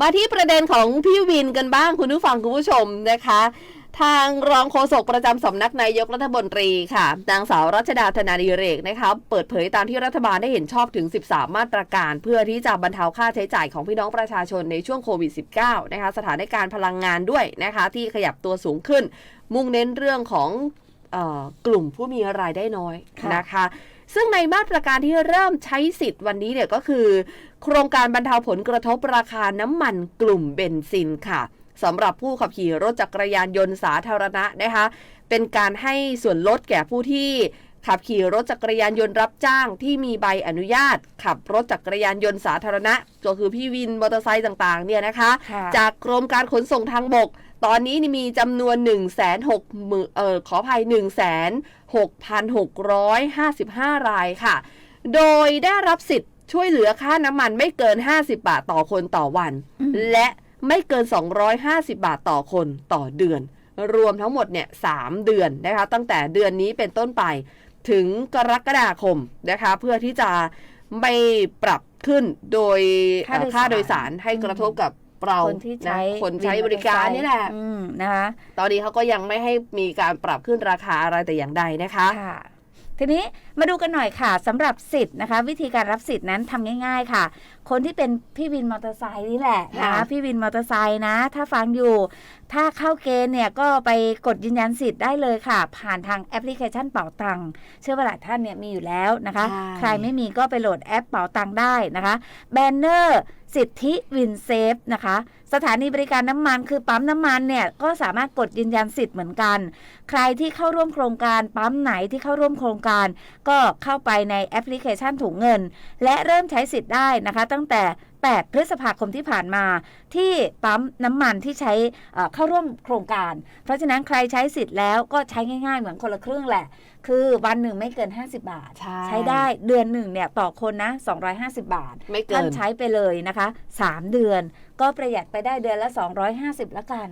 มาที่ประเด็นของพี่วินกันบ้างคุณผู้ฟังคุณผู้ชมนะคะ ทางรองโฆษกประจำสำนักนายกรัฐมนตรีค่ะนางสาวรัชดาธนาดีเรกนะคะเปิดเผยตามที่รัฐบาลได้เห็นชอบถึง 13 มาตรการ เพื่อที่จะบรรเทาค่าใช้จ่ายของพี่น้องประชาชนในช่วงโควิด -19 นะคะสถานการณ์พลังงานด้วยนะคะ ที่ขยับตัวสูงขึ้น มุ่งเน้นเรื่องของ กลุ่มผู้มีรายได้น้อยค่ะนะคะ ซึ่งในมาตรการที่เริ่มใช้สิทธิ์วันนี้เนี่ยก็คือ โครงการบรรเทาผลกระทบราคาน้ำมันกลุ่มเบนซินค่ะสำหรับผู้ขับขี่รถจักรยานยนต์สาธารณะนะคะ เป็นการให้ส่วนลดแก่ผู้ที่ ขับขี่รถจักรยานยนต์รับจ้างที่มีใบอนุญาต ขับรถจักรยานยนต์สาธารณะ ก็คือพี่วินมอเตอร์ไซค์ต่างๆเนี่ยนะคะค่ะจากกรมการขนส่งทางบก ตอนนี้นี่มีจำนวน 1 6 0 0 0 0เอ่อขออภัย 1 6 6 5 5 รายค่ะ โดยได้รับสิทธิ์ช่วยเหลือค่าน้ำมันไม่เกิน 50 บาทต่อคนต่อวันอืมและไม่เกิน 250 บาทต่อคนต่อเดือน รวมทั้งหมดเนี่ย3เดือนนะคะ ตั้งแต่เดือนนี้เป็นต้นไป ถึงกรกฎาคมนะคะ เพื่อที่จะไม่ปรับขึ้นโดยค่าโดยสารค่าโดยสารให้กระทบกับเราคนที่ใช้นะคนใช้บริการนี่แหละอืมนะคะ ตอนนี้เขาก็ยังไม่ให้มีการปรับขึ้นราคาอะไรแต่อย่างใดนะคะค่ะ ทีนี้มาดูกันหน่อยค่ะสำหรับสิทธิ์นะคะ วิธีการรับสิทธิ์นั้นทำง่าย ๆ ค่ะ คนที่เป็นพี่วินมอเตอร์ไซค์นี่แหละนะค่ะพี่วินมอเตอร์ไซค์นะ ถ้าฟังอยู่ ถ้าเข้าเกณฑ์เนี่ยก็ไปกดยืนยันสิทธิ์ได้เลยค่ะ ผ่านทางแอปพลิเคชันเป๋าตังค์เชื่อว่าหลายท่านเนี่ยมีอยู่แล้วนะคะใช่ใครไม่มีก็ไปโหลดแอปเป๋าตังค์ได้นะคะ แบนเนอร์ สิทธิวินเซฟนะคะ สถานีบริการน้ำมันคือปั๊มน้ำมันเนี่ยก็สามารถกดยืนยันสิทธิ์เหมือนกัน ใครที่เข้าร่วมโครงการปั๊มไหนที่เข้าร่วมโครงการ ก็เข้าไปในแอปพลิเคชันถุงเงิน และเริ่มใช้สิทธิ์ได้นะคะ ตั้งแต่ 8 พฤษภาคมที่ผ่านมา ที่ปั๊มน้ำมันที่ใช้เอ่อเข้าร่วมโครงการ เพราะฉะนั้นใครใช้สิทธิ์แล้วก็ใช้ง่าย ๆ เหมือนคนละครึ่งแหละ คือวันหนึ่งไม่เกิน 50 บาท ใช่ได้เดือนหนึ่งเนี่ยต่อคนนะ 250 บาทไม่เกิท่านนใช้ไปเลยนะคะ 3 เดือนก็ประหยัดไปได้เดือนละ 250 ละกัน